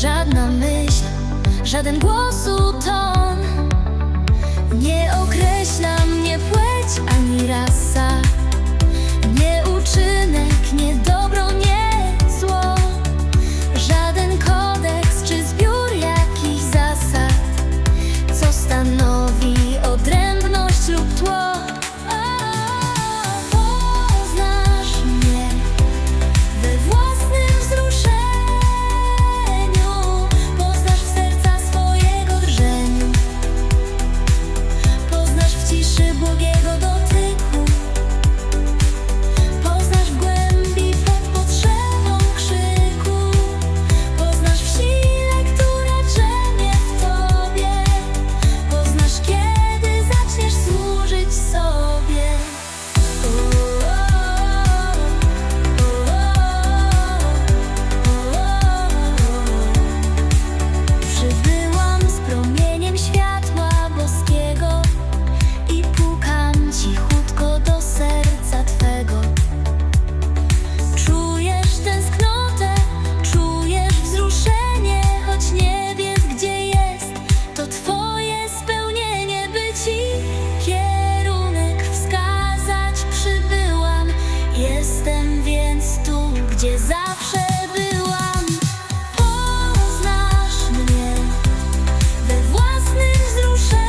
Żadna myśl, żaden głosu ton Nie określa Poznasz w ciszy błogiego dotyku gdzie zawsze byłam. Poznasz mnie we własnym wzruszeniu,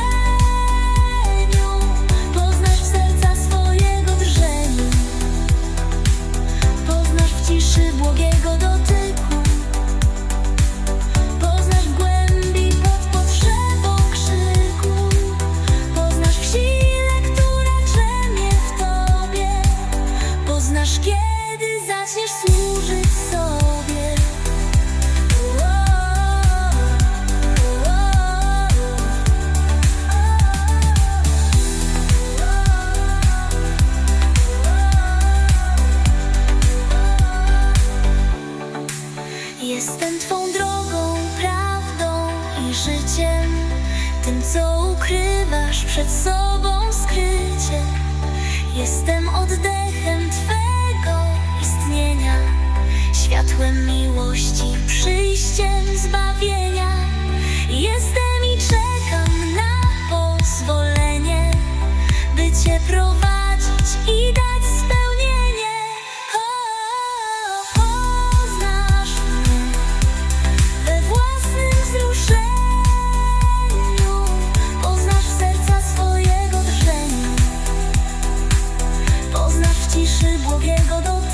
poznasz serca swojego drżeniu. Poznasz w ciszy błogiego dotyku Poznasz w głębi pod potrzebą krzyku Poznasz w sile, która drzemie w tobie Poznasz kiedy zaczniesz służyć Tym, co ukrywasz przed sobą skrycie. Jestem oddechem Twego 其实我别个都。